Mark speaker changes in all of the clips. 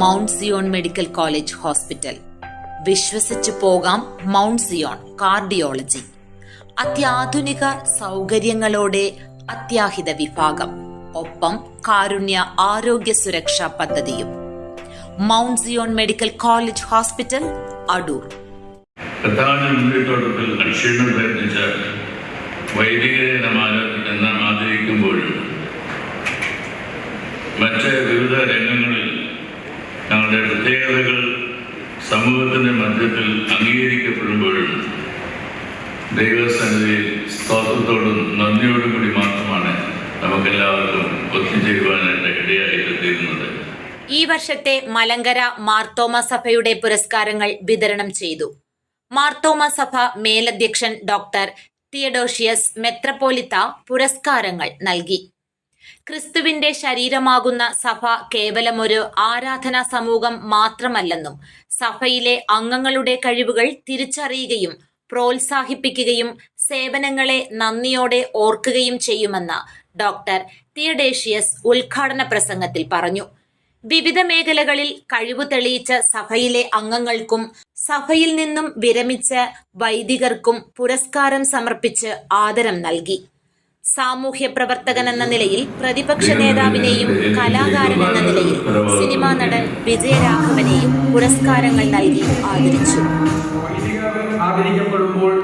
Speaker 1: Mount Zion medical college hospital. വിശ്വസിച്ചു പോകാം mount Zion cardiology. അത്യാധുനിക സൗകര്യങ്ങളോടെ അത്യാഹിത വിഭാഗം. ഒപ്പം കാരുണ്യ ആരോഗ്യ സുരക്ഷാ പദ്ധതിയും. Mount Zion medical college hospital Adoor.
Speaker 2: പ്രധാന മുൻകൈത്തോട്ടത്തിൽ അക്ഷീണം പ്രയത്നിച്ച വൈദികരെ നാം ആദരിക്കുമ്പോഴും മറ്റ് വിവിധ രംഗങ്ങളിൽ ഞങ്ങളുടെ പ്രത്യേകതകൾ സമൂഹത്തിന്റെ മധ്യത്തിൽ അംഗീകരിക്കപ്പെടുമ്പോഴും ദൈവസന്നിധിയിൽ സ്തോത്രത്തോടും നന്ദിയോടും കൂടി മാത്രമാണ് നമുക്കെല്ലാവർക്കും ഒത്തുചേരുവാനായിട്ട് ഇടയായി തീരുന്നത്
Speaker 1: ഈ വർഷത്തെ മലങ്കര മാർത്തോമ സഭയുടെ പുരസ്കാരങ്ങൾ വിതരണം ചെയ്തു. മാർത്തോമ സഭ മേലധ്യക്ഷൻ ഡോക്ടർ തിയഡോഷ്യസ് മെത്രപ്പോലിത്ത പുരസ്കാരങ്ങൾ നൽകി. ക്രിസ്തുവിന്റെ ശരീരമാകുന്ന സഭ കേവലമൊരു ആരാധനാ സമൂഹം മാത്രമല്ലെന്നും സഭയിലെ അംഗങ്ങളുടെ കഴിവുകൾ തിരിച്ചറിയുകയും പ്രോത്സാഹിപ്പിക്കുകയും സേവനങ്ങളെ നന്ദിയോടെ ഓർക്കുകയും ചെയ്യുമെന്ന് ഡോക്ടർ തിയഡേഷ്യസ് ഉദ്ഘാടന പ്രസംഗത്തിൽ പറഞ്ഞു. വിവിധ മേഖലകളിൽ കഴിവ് തെളിയിച്ച സഭയിലെ അംഗങ്ങൾക്കും സഭയിൽ നിന്നും വിരമിച്ച വൈദികർക്കും പുരസ്കാരം സമർപ്പിച്ച് ആദരം നൽകി. സാമൂഹ്യ പ്രവർത്തകൻ എന്ന നിലയിൽ പ്രതിപക്ഷ നേതാവിനെയും കലാകാരൻ എന്ന നിലയിൽ സിനിമാ നടൻ വിജയരാഘവനെയും പുരസ്കാരങ്ങൾ നൽകി ആദരിച്ചു.
Speaker 3: ആദരിക്കപ്പെടുമ്പോൾ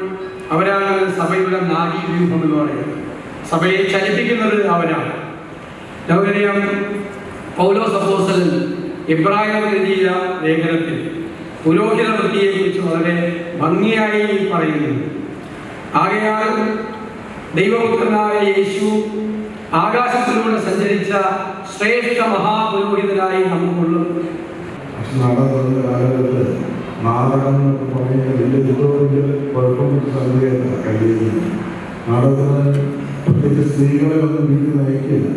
Speaker 3: അവരാണ് സഭയുടെ നാഗീവ്യൂഹം എന്ന് പറയുന്നത്. സഭയെ ചലിപ്പിക്കുന്നത് അവരാണ്. നമുക്കറിയാം പൗലോസ് അപ്പോസ്തലൻ ഇബ്രാഹിം എഴുതിയ ലേഖനത്തിൽ പുരോഹിത വൃത്തിയെക്കുറിച്ച് വളരെ ഭംഗിയായി പറയുന്നു. ആകയാൽ ദൈവപുത്രനായ യേശു ആകാശത്തിലൂടെ സഞ്ചരിച്ച ശ്രേഷ്ഠ മഹാപുരോഹിതനായി നമുക്കുള്ളത്
Speaker 4: പക്ഷെ നാടകത്തിന്റെ കാലഘട്ടത്തിൽ നാടകം എന്നൊക്കെ പറയുന്നത് വലിയ ദൂരമെങ്കിൽ കുഴപ്പമില്ല സംഗതിയല്ല കഴിയുന്നത് നാടകത്തിന് പ്രത്യേകിച്ച് സ്ത്രീകളെ ഒന്നും വീട്ടിൽ നയിക്കില്ല.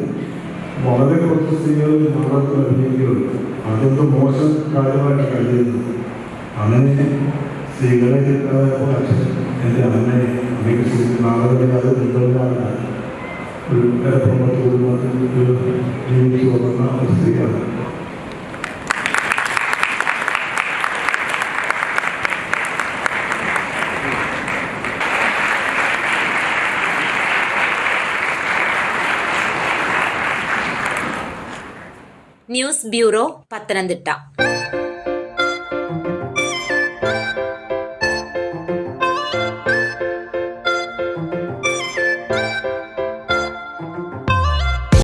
Speaker 4: വളരെ കുറച്ച് സ്ത്രീകൾ നാടകത്തിൽ അഭിനയിക്കുള്ളൂ അതൊന്നും മോശം കാര്യമായിട്ട് കഴിയുന്നത് അങ്ങനെ കിട്ടാതായപ്പോൾ അച്ഛൻ എന്റെ അമ്മയെ അമ്മയ്ക്ക് അത് നിങ്ങളിലാണ് ഒരു എലപ്പുറത്ത് കുടുംബത്തിൽ ജീവിച്ചു വന്ന ഒരു സ്ത്രീയാണ്.
Speaker 1: News bureau Pathanamthitta.